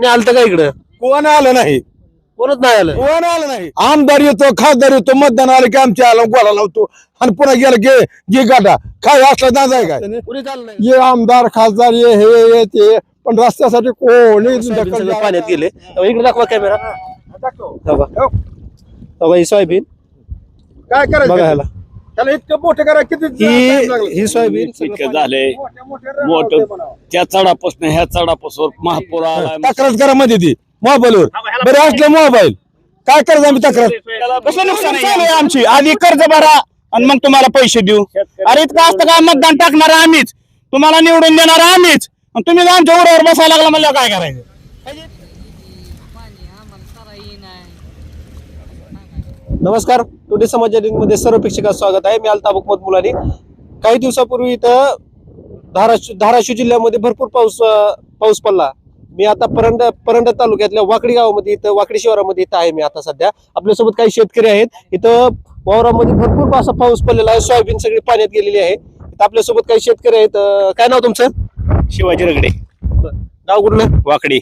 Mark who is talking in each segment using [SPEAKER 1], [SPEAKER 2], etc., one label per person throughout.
[SPEAKER 1] कुणी आलं का इकडं?
[SPEAKER 2] कोण आलं नाही.
[SPEAKER 1] कोणच नाही आलं?
[SPEAKER 2] कोण आलं नाही. आमदार येतो खासदार येतो मतदान आलं की आमच्या आला गोळा लावतो. आणि पुन्हा गेलं की जी गाठा काय असला दादा आहे काय?
[SPEAKER 1] नाही.
[SPEAKER 2] ये आमदार खासदार ये हे ये ते. पण रस्त्यासाठी कोणी दखल
[SPEAKER 1] सगळं पाण्यात गेले. अहो, इकडे दाखवा कॅमेरा ही. सोयाबीन.
[SPEAKER 2] काय करायचं?
[SPEAKER 1] बघा ह्याला.
[SPEAKER 2] त्याला इतकं मोठं करा किती
[SPEAKER 1] ही
[SPEAKER 2] time लागला?
[SPEAKER 1] ही सोयाबीन सगळं
[SPEAKER 3] इतकं
[SPEAKER 1] पाण्यात-
[SPEAKER 3] झालंय.
[SPEAKER 2] मोठ्या- मोठ्या
[SPEAKER 3] मोठं
[SPEAKER 2] म्हणावं.
[SPEAKER 3] त्या चढापासून ह्या चढापासून महापूर आला
[SPEAKER 2] तक्रार करा मध्ये ती. मोबाईलवर. बरं असलं मोबाईल. काय करायचं आम्ही तक्रार?
[SPEAKER 4] कसं नुकसान आहे आमची? आधी कर्ज भरा आणि मग तुम्हाला पैसे देऊ. अरे इतकं असतं काय मतदान टाकणार आम्हीच. तुम्हाला निवडून देणार आम्हीच. आणि तुम्ही आमच्या उरावर बसायला लागला म्हणलं काय करायचं?
[SPEAKER 1] नमस्कार. टुडे समाजमध्ये सर्व प्रेक्षकांचं स्वागत आहे. मी अल्ताफ हुकमत मुलानी. काही दिवसापूर्वी इथं धाराशिव धाराशिव जिल्ह्यामध्ये भरपूर पाऊस पाऊस पडला. मी आता परंड परंड तालुक्यातल्या वाकडी गावामध्ये इथं वाकडी शिवारामध्ये इथं आहे मी आता सध्या. आपल्यासोबत काही शेतकरी आहेत. इथं वावरामध्ये भरपूर असा पाऊस पडलेला आहे. सोयाबीन सगळी पाण्यात गेलेली आहे. इथं आपल्यासोबत काही शेतकरी आहेत. काय नाव तुमचं?
[SPEAKER 4] शिवाजी रगडे.
[SPEAKER 1] गाव कुठलं?
[SPEAKER 4] वाकडी.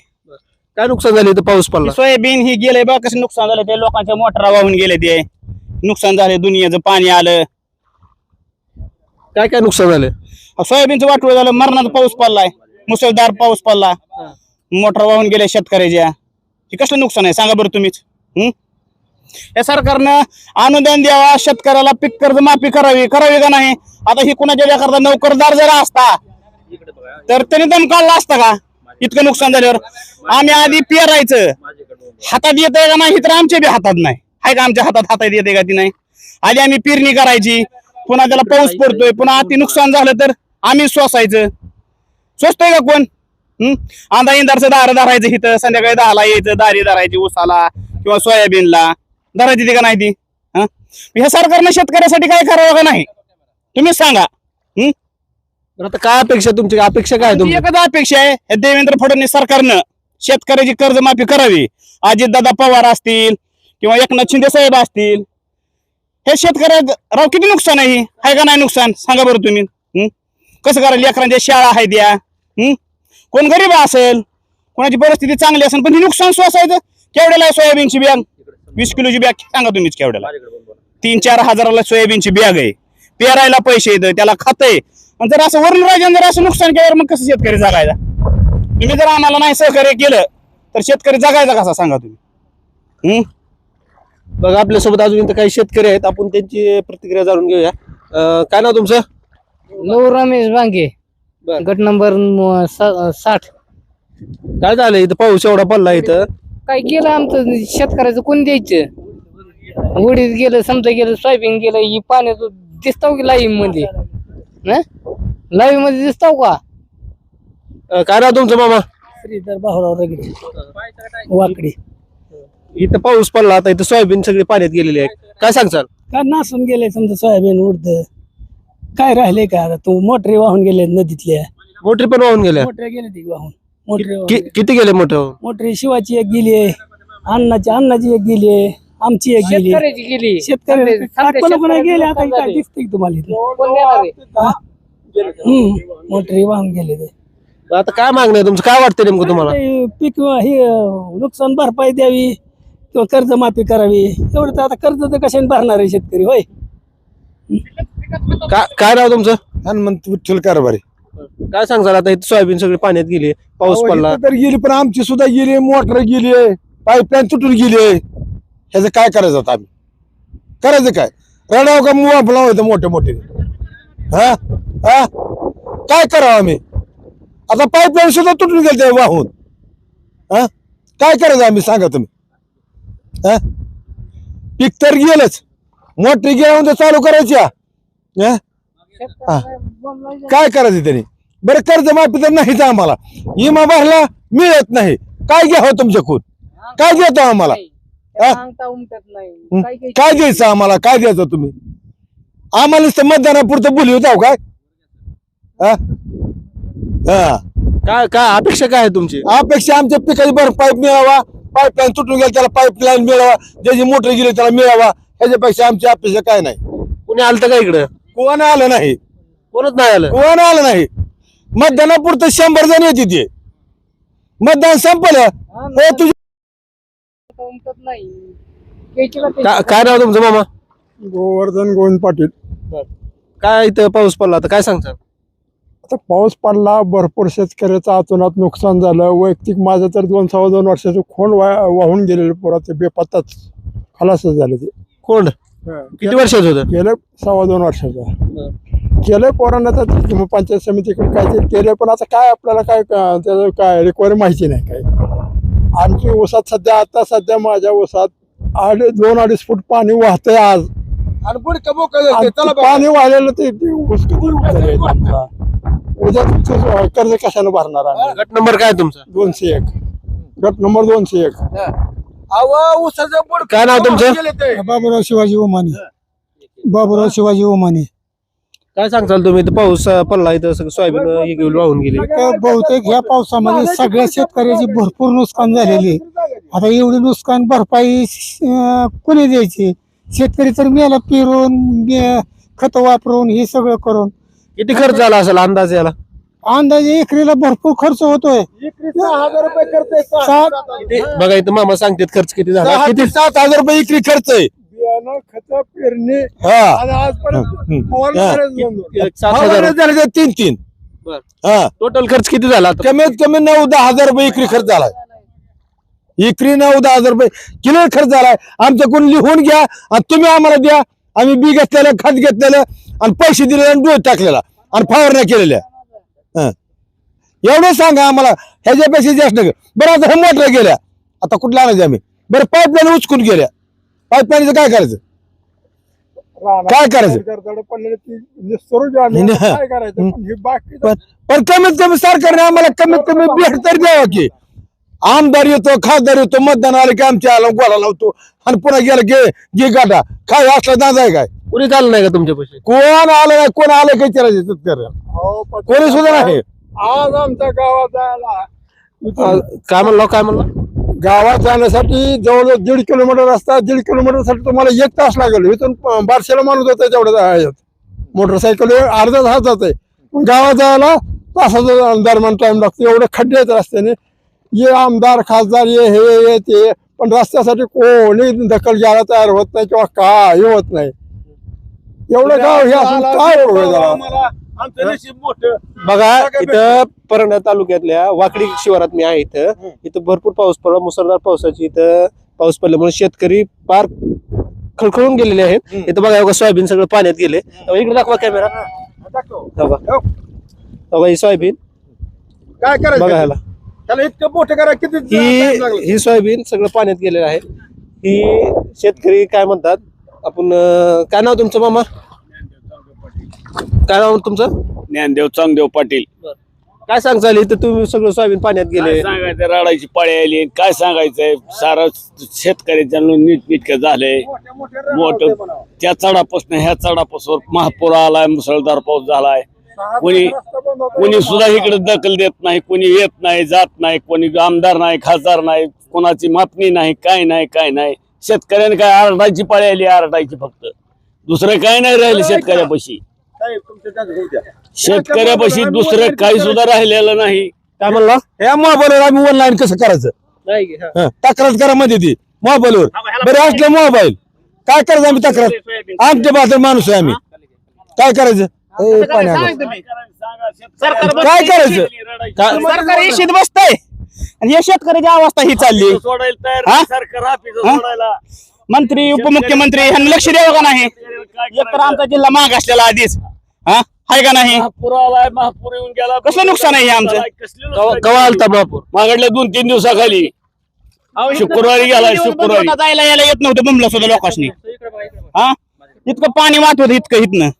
[SPEAKER 1] काय नुकसान झालं इथं? पाऊस पडला.
[SPEAKER 4] सोयाबीन ही गेले बघ कसं नुकसान झालं. ते लोकांच्या मोटरा वाहून गेले ते. नुकसान झाले दुनियाचं पाणी आलं.
[SPEAKER 1] काय काय नुकसान झालं?
[SPEAKER 4] सोयाबीनचं वाटोळ झालं मरणाचा पाऊस पडलाय. मुसळधार पाऊस पडला. मोटर वाहून गेल्या शेतकऱ्याच्या. हे कसलं नुकसान आहे? सांगा बरं तुम्हीच. हं? या सरकारनं अनुदान द्यावा शेतकऱ्याला पीक कर्ज माफी करावी. करावी का नाही? आता ही कुणाच्या करता नोकरदार जर असता तर त्याने दम काढला असता का? इतकं नुकसान झाल्यावर आम्ही आधी पेरायचं. हातात येतंय का नाही तर आमच्या बी हातात नाही. आहे का आमच्या हातात हातात येते का ती नाही. आधी आम्ही पेरणी करायची. पुन्हा त्याला पाऊस पडतोय. पुन्हा अति नुकसान झालं तर आम्ही सोसायचं. सोसतोय का कोण? हम्म आंधा इंदारचं दार धरायचं इथं. संध्याकाळी दहाला यायचं दारी धरायची उसाला किंवा सोयाबीनला. धरायची ती का नाही ती? ह्या सरकारनं शेतकऱ्यासाठी काय करावं का नाही? तुम्हीच सांगा.
[SPEAKER 1] तर आता काय अपेक्षा तुमची? अपेक्षा काय आहे तुमची?
[SPEAKER 4] एकच अपेक्षा आहे हे देवेंद्र फडणवीस सरकारनं शेतकऱ्याची कर्जमाफी करावी. अजितदादा पवार असतील किंवा एकनाथ शिंदे साहेब असतील. हे शेतकऱ्या राव किती नुकसान आहे ही? आहे का नाही नुकसान? सांगा बरं तुम्ही. हं? कसं करा लेकरांच्या शाळा आहेत द्या हं? कोण गरीब असेल? कोणाची परिस्थिती चांगली असेल पण ही नुकसान सोसायचं केवढ्याला आहे सोयाबीनची बॅग वीस किलोची बॅग सांगा तुम्हीच केवढ्याला. तीन चार हजाराला सोयाबीनची बॅग आहे. पेरायला पैसे येतं त्याला खात आहे आणि जर असं राजन जर असं नुकसान केल्यावर मग कसं शेतकरी जगायचा? तुम्ही जर आम्हाला नाही सहकार्य केलं तर शेतकरी जगायचा कसा सांगा तुम्ही? हं?
[SPEAKER 1] बघा आपल्यासोबत अजून इथं काही शेतकरी आहेत. आपण त्यांची प्रतिक्रिया जाणून घेऊया. अं, काय नाव तुमचं?
[SPEAKER 5] लव रमेश बांगे
[SPEAKER 1] बर.
[SPEAKER 5] गट नंबर म- सा- साठ.
[SPEAKER 1] काय झालं? इथं पाऊस एवढा पडला इथं.
[SPEAKER 5] काय केलं आमचं? शेतकऱ्याचं कोण द्यायचं? उडीद गेलं समजा गेलं सोयाबीन गेलं ही पाण्यात दिसताव की लाईव्हमध्ये? लाईव्हमध्ये दिसताव का?
[SPEAKER 1] अं, काय नाव तुमचं मामा?
[SPEAKER 5] श्रीधर भाऊराव रगडे वाकडी.
[SPEAKER 1] इथं पाऊस पडला आता इथं सोयाबीन सगळी पाण्यात गेलेली आहे. काय सांगचाल
[SPEAKER 5] काय नासून गेले समजा सोयाबीन उडत काय राहिले का आता? तू मोटरी वाहून गेले नदीतल्या.
[SPEAKER 1] मोटरी पण वाहून गेल्या?
[SPEAKER 5] मोटऱ्या गेले ती वाहून. मोटरी वाहून
[SPEAKER 1] कि- किती गेले मोठं
[SPEAKER 5] मोटरी शिवाची एक गेली आहे. अन्नाची अन्नाची एक गेली आहे. आमची एक गेली.
[SPEAKER 6] गेली.
[SPEAKER 5] शेतकरी कोणा कोणा गेले? आता हे काय दिसतंय का तुम्हाला इथं? हा? हम्म, मोटरी वाहून गेले ते.
[SPEAKER 1] आता काय मागणं आहे तुमचं? काय वाटतं नेमकं तुम्हाला?
[SPEAKER 5] ते पीक हे अं, नुकसान भरपाई द्यावी किंवा कर्जमाफी करावी? एवढं तर आता कर्ज तर कशाने भरणार आहे शेतकरी? होय.
[SPEAKER 1] काय काय नाव तुमचं?
[SPEAKER 2] हनुमंत विठ्ठल कारभारी.
[SPEAKER 1] काय सांगचाल आता? इथं सोयाबीन सगळी पाण्यात गेली पाऊस
[SPEAKER 2] अहो,
[SPEAKER 1] पडला.
[SPEAKER 2] इथं तर गेली पण आमची सुद्धा गेली मोटर गेली पाईपलाईन तुटून गेली. ह्याचं काय करायचं आता आम्ही? करायचं काय? रडाव का मुवा लावायचं मोठे मोठे? हा? हा? काय करावं आम्ही? आता पाईपलाईन सुद्धा तुटून गेली ते वाहून. हा? काय करायचं आम्ही? सांगा तुम्ही. हा? पीक तर गेलंच. मोठी घेऊन तर चालू करायची काय करायचं त्यांनी? बरं कर्ज माफी तर नाहीच आम्हाला. इमा भरला मिळत नाही. काय घ्यावं तुमच्याकडून काय घेतो आम्हाला? हा?
[SPEAKER 5] सांगता उमटत नाही.
[SPEAKER 2] हं?
[SPEAKER 5] काय
[SPEAKER 2] द्यायचं आम्हाला? काय द्यायचं तुम्ही? आम्हाला नुसतं मतदानापुरतं बोली होता काय? हा? हा.
[SPEAKER 1] काय काय अपेक्षा काय आहे तुमची?
[SPEAKER 2] अपेक्षा आमच्या पिकाची भरपाई मिळावा. पाईपलाईन तुटून गेली त्याला पाईपलाईन मिळावा. ज्याची मोटर गेली त्याला मिळावा. ह्याच्यापेक्षा आमची अपेक्षा काय नाही.
[SPEAKER 1] कुणी आलं का इकडं?
[SPEAKER 2] कोण आलं नाही?
[SPEAKER 1] कोणच नाही आलं.
[SPEAKER 2] कोण आलं नाही? मतदानापुरतं शंभर जण येते ते. मतदान संपलं. हे तुझी
[SPEAKER 5] उमटत नाही. घ्यायची का
[SPEAKER 1] का- काय नाव तुमचं मामा?
[SPEAKER 2] गोवर्धन गोविंद पाटील.
[SPEAKER 1] काय इथं पाऊस पडला? आता काय सांगता?
[SPEAKER 2] आता पाऊस पडला भरपूर शेतकऱ्याचं अतोनात नुकसान झालं. वैयक्तिक माझं तर दोन सव्वा दोन वर्षाचं खोंड वा- वाहून गेलेलं पुरा ते बेपत्ताच खलासच झालं ते.
[SPEAKER 1] कोण किती वर्षाचं होतं?
[SPEAKER 2] गेलं सव्वा दोन वर्षाचं. केलंय पोरांना तर ते मग पंचायत समितीकडे काहीतरी केलंय पण आता काय आपल्याला काय का- त्याचं काय रिक्वायरी माहिती नाही काय आमची ऊसात सध्या आता सध्या माझ्या ऊसात अडीच दोन अडीच फूट पाणी वाहतंय आज. आणि पाणी वाहिलेलं ते ते ऊस किती उचलले आमचा. उद्या तुमचं कर्ज कशाने भरणार आम्ही?
[SPEAKER 1] गट नंबर काय तुमचा?
[SPEAKER 2] दोनशे एक. गट नंबर दोनशे एक.
[SPEAKER 1] काय नाव तुमचं?
[SPEAKER 2] बाबुराव शिवाजी ओमाने. बाबुराव शिवाजी ओमाने.
[SPEAKER 1] काय सांगताल तुम्ही? इथं पाऊस अं, पडला इथं सगळं सोयाबीन अं, हे घेऊन वाहून गेली.
[SPEAKER 6] बहुतेक ह्या पावसामध्ये सगळ्या शेतकऱ्याची भरपूर नुकसान झालेली आहे. आता एवढी नुकसान भरपाई अं, कोणी द्यायची? शेतकरी तर मेला पेरून खत वापरून हे सगळं करून.
[SPEAKER 1] किती खर्च झाला असेल अंदाज याला?
[SPEAKER 6] अंदाजे एकरीला भरपूर खर्च होतोय. सात
[SPEAKER 1] बघा इथं मामा सांगतात खर्च किती झाला?
[SPEAKER 2] किती
[SPEAKER 1] किती?
[SPEAKER 2] सात हजार रुपये इकरी खर्च आहे. बियाणं खत पेरणी. आणि आजपर्यंत फवारणी
[SPEAKER 1] हा.
[SPEAKER 2] करायचं बंद.
[SPEAKER 1] एक सात हजार
[SPEAKER 2] फवारणी झाले ते तीन तीन.
[SPEAKER 1] बर.
[SPEAKER 2] हा.
[SPEAKER 1] टोटल खर्च किती झाला आता?
[SPEAKER 2] कमीत कमी नऊ दहा हजार रुपये इकरी खर्च झालाय. इकरी नऊ दहा हजार रुपये किलो खर्च झालाय. आमचं कोण लिहून घ्या आणि तुम्ही आम्हाला द्या. आम्ही बी घेतलेलं खत घेतलेलं आणि पैसे दिले आणि डोस टाकलेला आणि फवारण्या केलेल्या. हं. एवढं सांगा आम्हाला. ह्याच्यापेक्षा जास्त नका बरं आता हे मोटर गेल्या. आता कुठल्या आणायचे आम्ही? बरं पाईपलाईन उचकून गेल्या. पाईपलाईनचं काय करायचं? काय करायचं? काय करायचं? पण कमीत कमी सरकारने आम्हाला कमीत कमी भेट तरी द्यावा की. आमदार येतो खासदार येतो मतदान आलं की आमच्या आला गोळा लावतो आणि पुन्हा गेलं की घे गाठा. काय असला दादा आहे काय?
[SPEAKER 1] कुणी चाललं नाही का तुमच्या पैसे
[SPEAKER 2] कोण आलं नाही कोण आलं काही विचारायचं कोणी सुद्धा नाही. आज आमच्या गावात जायला.
[SPEAKER 1] काय म्हणलं काय म्हणलं?
[SPEAKER 2] गावात जाण्यासाठी जवळजवळ दीड किलोमीटर रस्ता दीड किलोमीटरसाठी तुम्हाला एक तास लागेल. इथून बारशेला माणूस होता तेवढं आहेत. मोटरसायकल अर्धा तास जाते गावात जायला तासाचा दरम्यान टाइम लागतो. एवढे खड्डे आहेत रस्त्याने. ये आमदार खासदार ये हे ये ते. पण रस्त्यासाठी कोणी दखल घ्यायला तयार होत नाही किंवा काय होत नाही. एवढं गाव हे असून काय उपयोग झाला?
[SPEAKER 1] बघा इथं परंडा तालुक्यातल्या वाकडी शिवारात मी आहे इथं. इथं भरपूर पाऊस पडला मुसळधार पावसाची इथं पाऊस पडल्यामुळे शेतकरी फार खळखळून गेलेले आहेत. इथं बघा बघा सोयाबीन सगळं पाण्यात गेले इकडे दाखवा कॅमेरा बघा. बघा ही सोयाबीन.
[SPEAKER 2] काय
[SPEAKER 1] बघा
[SPEAKER 2] करायचं
[SPEAKER 1] ह्याला.
[SPEAKER 2] त्याला इतकं मोठं करा किती
[SPEAKER 1] ही? ही सोयाबीन सगळं पाण्यात गेलेलं आहे. ही शेतकरी काय म्हणतात आपण अं, काय नाव तुमचं मामा? काय नाव तुमचं?
[SPEAKER 3] ज्ञानदेव चांगदेव पाटील.
[SPEAKER 1] काय सांगचाल इथं तुम्ही सगळं सोयाबीन पाण्यात गेले?
[SPEAKER 3] काय सांगायचं राडायची पाळी आली. काय सांगायचंय सारं शेतकऱ्याच्या नीट नीटक झालंय मोठ त्या चढापासून ह्या चढापासून महापूर आलाय मुसळधार पाऊस झालाय. कोणी कोणी सुद्धा इकडे दखल देत नाही कोणी येत नाही जात नाही कोणी आमदार नाही खासदार नाही कोणाची मापणी नाही काय नाही काय नाही. शेतकऱ्याने काय आरडायची पाळी आली आरडायची फक्त. दुसरं काय नाही राहिलं शेतकऱ्यापाशी. शेतकऱ्यापाशी दुसरं काही सुद्धा राहिलेलं नाही.
[SPEAKER 1] काय म्हणला?
[SPEAKER 2] या मोबाईलवर आम्ही ऑनलाईन कसं करायचं? हं, तक्रार करा मध्ये ती मोबाईलवर. बरं असलं मोबाईल. काय करायचं आम्ही तक्रार? आमच्या बाजार माणूस आहे आम्ही. काय करायचं. काय करायचं?
[SPEAKER 1] काय-
[SPEAKER 4] सरकार येशीत बसतंय. आणि या शेतकऱ्याची अवस्था ही चालली.
[SPEAKER 3] सोडायला तयार
[SPEAKER 4] हा?
[SPEAKER 3] नाही सरकार ऑफिस
[SPEAKER 4] हा?
[SPEAKER 3] सोडायला.
[SPEAKER 4] मंत्री उपमुख्यमंत्री ह्यांना लक्ष द्यावं का नाही? एक तर आमचा जिल्हा माग असलेला आधीच. हा? हाय का नाही?
[SPEAKER 3] महापूर आलाय महापूर येऊन गेला.
[SPEAKER 4] कसलं नुकसान आहे हे आमचं?
[SPEAKER 3] कसलं नुकसान आहे?
[SPEAKER 1] कवा आलता महापूर
[SPEAKER 3] मागडल्या दोन तीन दिवसाखाली. शुक्रवारी गेलाय शुक्रवारी.
[SPEAKER 4] जायला यायला येत नव्हतं बुमला सुद्धा लोकांनी हा? इतकं पाणी वाहत होतं इतकं इथनं.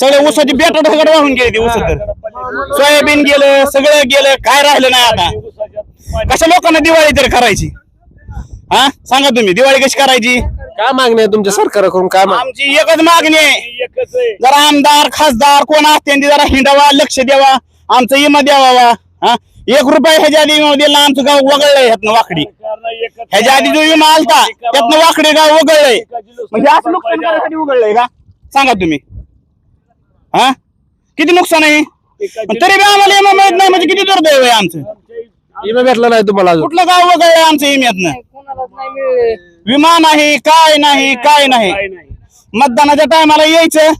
[SPEAKER 4] सगळे ऊसाची बेटा ढगड वाहून गेली ऊस तर. सोयाबीन गेलं सगळं गेलं काय राहिलं नाही आता. कशा लोकांना दिवाळी तर करायची? हा? सांगा तुम्ही दिवाळी कशी करायची?
[SPEAKER 1] काय मागणी आहे तुमच्या सरकारकडून? काय
[SPEAKER 4] आमची एकच मागणी आहे. जरा आमदार खासदार कोण असते जरा हिंडावा लक्ष द्यावा आमचं इमा द्यावा. हा? एक रुपया ह्याच्या आधी विमा दिला आमचं गाव वगळलंय ह्यातनं वाकडी. ह्याच्या आधी जो विमा आलता त्यातनं वाकडी गाव वगळलंय. म्हणजे असं नुकसान करायसाठी उघडलंय का? सांगा तुम्ही. हा? किती नुकसान आहे? आणि तरी बी आम्हाला विमा मिळत नाही म्हणजे किती दुर्दैव आहे आमचं?
[SPEAKER 1] विमा भेटला नाही तुम्हाला अजून.
[SPEAKER 4] कुठलं गाव वगळलंय आमचं इम्यातनं
[SPEAKER 5] कोणालाच नाही मिळले.
[SPEAKER 4] विमा नाही काय नाही. काय नाही. मतदानाच्या टायमाला यायचं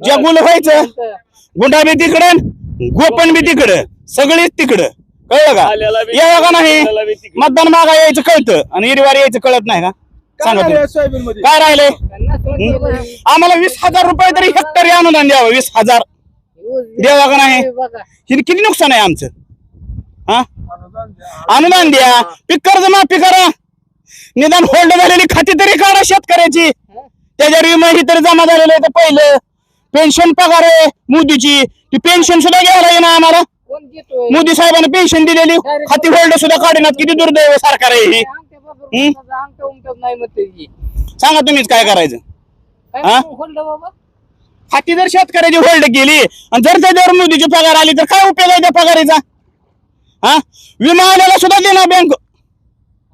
[SPEAKER 4] जगुल व्हायचं. गुंडा बी तिकडं गोपन बी तिकडं सगळीच तिकडं. कळलं का? यावं का नाही. मतदान मागा यायचं कळतं आणि इरवार यायचं कळत नाही का? सांगा तुम्ही. काय राहिले आम्हाला वीस हजार रुपये तरी हेक्टरी अनुदान द्यावं वीस हजार. द्यावा का नाही? हिने किती नुकसान आहे आमचं? हा? अनुदान द्या. पीक कर्ज माफी करा. निदान होल्ड झालेली खाती तरी काढा शेतकऱ्याची. त्याच्यावर विमा ही तरी जमा झालेलं आहे ते पहिलं. पेन्शन पगार आहे मोदीची. ती पेन्शन सुद्धा घ्यायला येईना आम्हाला. मोदी साहेबांनी पेन्शन दिलेली. खाती होल्ड सुद्धा काढण्यात किती दुर्दैव सरकार आहे ही.
[SPEAKER 5] उमटत नाही
[SPEAKER 4] सांगा तुम्हीच काय करायचं?
[SPEAKER 5] काय
[SPEAKER 4] हा?
[SPEAKER 5] होल्ड बाबा?
[SPEAKER 4] खाती जर शेतकऱ्याची होल्ड केली आणि जर त्याच्यावर मोदीची पगार आली तर काय उपयोग आहे त्या पगारीचा? हा? विमा आलेला सुद्धा देणार बँक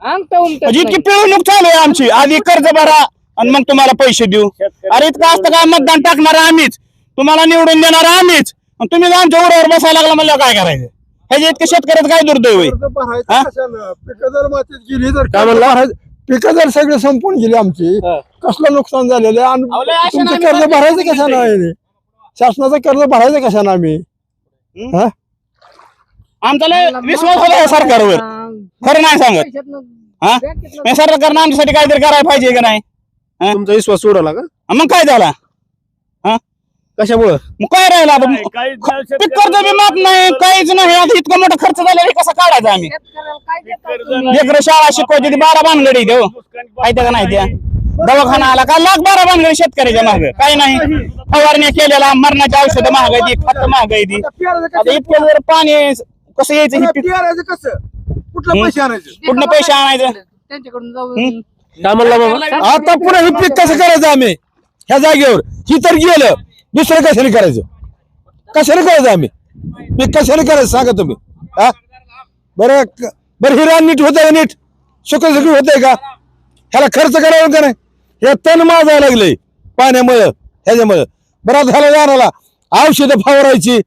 [SPEAKER 5] अंगठा उमटत
[SPEAKER 4] म्हणजे इतकी
[SPEAKER 5] नाही.
[SPEAKER 4] पिळवणूक चालू आहे आमची. आधी कर्ज भरा आणि मग तुम्हाला पैसे देऊ. अरे इतकं असतं काय मतदान टाकणार आम्हीच. तुम्हाला निवडून देणार आम्हीच. आणि तुम्ही आमच्या उरावर बसायला लागला म्हणलं काय करायचं? ह्याच्या इतकं शेतकऱ्याचं काय दुर्दैव आहे? हा?
[SPEAKER 2] पिकं जर मातीत गेली तर
[SPEAKER 1] काय म्हणला?
[SPEAKER 2] पिकं जर सगळे संपून गेली आमची
[SPEAKER 1] हा.
[SPEAKER 2] कसलं नुकसान झालेलं आहे?
[SPEAKER 4] अहो, लय
[SPEAKER 2] आणि तुमचं कर्ज भरायचं. कशानं आहे? शासनाचं कर्ज भरायचं कशानं आम्ही?
[SPEAKER 4] आमचा लय विश्वास होता या सरकारवर. खरं नाही सांगत. हा? या सरकारनं आमच्यासाठी काहीतरी करायला पाहिजे का नाही?
[SPEAKER 1] तुमचा विश्वास उडवला का?
[SPEAKER 4] मग काय झाला?
[SPEAKER 1] कशामुळं?
[SPEAKER 4] मग काय राहिलं आता?
[SPEAKER 3] काय- काय झालं
[SPEAKER 4] पीक कर्ज बी माफ नाही काहीच नाही. आता इतका मोठा खर्च झाला हे कसा काढायचा आम्ही?
[SPEAKER 5] शेतकऱ्याला काय देता
[SPEAKER 3] कर्ज
[SPEAKER 5] तुम्ही?
[SPEAKER 3] नाही.
[SPEAKER 4] लेकरं शाळा शिकवायची ती बारा भानगडी देऊ माहिती का नाही द्या दवाखाना आला का लाख बारा भानगडी शेतकऱ्याच्या माग. काय नाही. फवारण्या केलेला मरणाची औषधं महाग आहे ती खत महाग आहे ती आता इतकं जर पाणी कसं यायचं हे पीक?
[SPEAKER 2] कसं? कुठलं पैसे आणायचे?
[SPEAKER 4] कुठनं पैसे आणायचं?
[SPEAKER 5] त्यांच्याकडून जाऊन
[SPEAKER 1] काय म्हणला बाबा?
[SPEAKER 2] आता पुढे हे पीक कसं करायचं आम्ही? ह्या जागेवर. ही तर गेलं. दुसरं कशाने करायचं? कशाने करायचं आम्ही? मी कशाने करायचं सांगा तुम्ही हा? बरं क- बरं हिरा नीट होतंय आहे नीट? सुख सुखी होतंय का? ह्याला खर्च करावा का नाही? हे तण माजायला लागलंय पाण्यामुळं ह्याच्यामुळं. बरं आता ह्याला रानाला औषधं फवारायची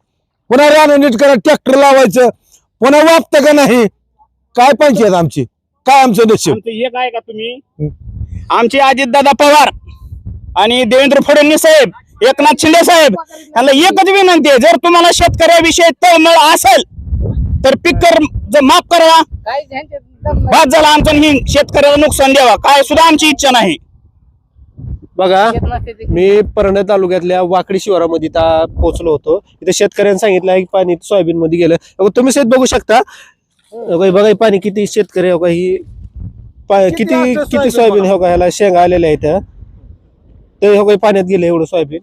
[SPEAKER 2] पुन्हा रान नीट करा ट्रॅक्टर लावायचं पुन्हा वापतं का नाही? काय पंचायत आमची? काय आमचं नशीब?
[SPEAKER 4] आमचं हे का तुम्ही? आमचे अजितदादा पवार आणि देवेंद्र फडणवीस साहेब. एकनाथ शिंदे साहेब यांना एकच विनंती आहे जर तुम्हाला शेतकऱ्याविषयी तळमळ असेल तर पीक कर जर माफ करावा. बाद झाला आमचं आणि ही शेतकऱ्याला नुकसान द्यावा. काय सुद्धा आमची इच्छा नाही.
[SPEAKER 1] बघा. मी परंडा तालुक्यातल्या वाकडी शिवारामध्ये इथं पोहोचलो होतो. इथे शेतकऱ्यांनी सांगितलं आहे की पाणी सोयाबीन मध्ये गेलं तुम्ही शेत बघू शकता. अगं बघा हे पाणी किती शेतकरी हो का? ही किती किती
[SPEAKER 2] सोयाबीन.
[SPEAKER 1] हो का? ह्याला शेंगा आलेल्या आहेत ते हो हे पाण्यात गेले एवढं सोयाबीन.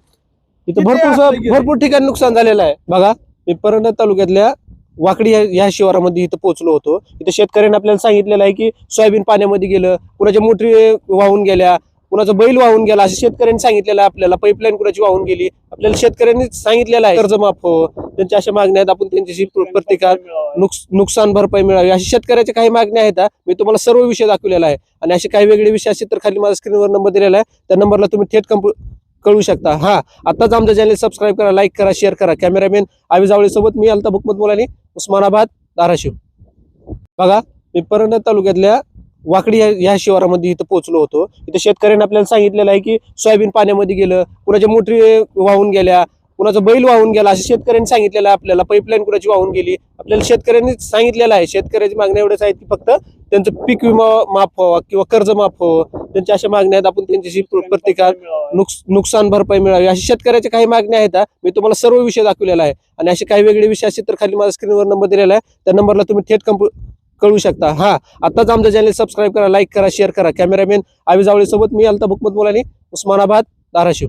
[SPEAKER 1] इथं भरपूर? भरपूर ठिकाणी नुकसान झालेलं आहे. बघा मी परंडा तालुक्यातल्या वाकडी या- शिवारामध्ये इथं पोहोचलो होतो. इथं शेतकऱ्यांनी आपल्याला सांगितलेलं आहे की सोयाबीन पाण्यामध्ये गेलं कुणाच्या मोटरी वाहून गेल्या कुणाचा बैल वाहून गेला असं शेतकऱ्यांनी सांगितलेलं आहे आपल्याला. पाईपलाईन कुणाची वाहून गेली आपल्याला शेतकऱ्यांनी सांगितलेलं आहे. कर्ज माफ हो त्यांच्या अशा मागण्या आहेत. आपण त्यांच्याशी प्र- प्रतिकार नुकस- नुकसान भरपाई मिळावी. अशा शेतकऱ्याच्या काही मागण्या आहेत. मी तुम्हाला सर्व विषय दाखवलेला आहे. आणि असे काही वेगळे विषय असतील तर खाली माझ्या स्क्रीनवर नंबर दिलेला आहे. त्या नंबरला तुम्ही थेट कंप कळू शकता. हा आताच आमचं चॅनल सबस्क्राईब करा लाईक करा शेअर करा. कॅमेरामॅन आवी जावळी सोबत मी अल्ता भुकमत मुलानी उस्मानाबाद धाराशिव. बघा मी परंडा तालुक्यातल्या वाकडी या- शिवारामध्ये इथं पोहोचलो होतो. इथं शेतकऱ्यांनी आपल्याला सांगितलेलं आहे की सोयाबीन पाण्यामध्ये गेलं कुणाच्या मोटरी वाहून गेल्या कुणाचा बैल वाहून गेला असं शेतकऱ्यांनी सांगितलेलं आहे आपल्याला. पाईपलाईन कुणाची वाहून गेली? आपल्याला शेतकऱ्यांनी सांगितलेलं आहे. शेतकऱ्याची मागण्या एवढ्याच आहेत की फक्त त्यांचं पीक विमा माफ व्हावा किंवा कर्ज माफ व्हावं. त्यांच्या अशा मागण्या आहेत आपण त्यांच्याशी प्र- प्रतिकार नुकस- नुकसान भरपाई मिळावी. अशा शेतकऱ्याच्या काही मागण्या आहेत. मी तुम्हाला सर्व विषय दाखवलेला आहे. आणि असे काही वेगळे विषय असतील तर खाली माझ्या स्क्रीनवर नंबर दिलेला आहे. त्या नंबरला तुम्ही थेट कंप कळू शकता. हा. आताच आमचं चॅनल सबस्क्राईब करा लाईक करा शेअर करा. कॅमेरामॅन आवी जावळे सोबत मी अल्ता बुकमत मुलानी उस्मानाबाद धाराशिव.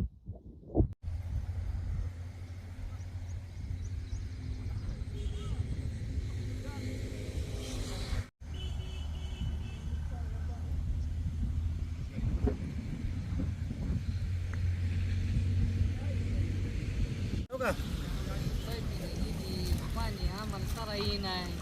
[SPEAKER 5] पाणी आम्हाला सराई नाही.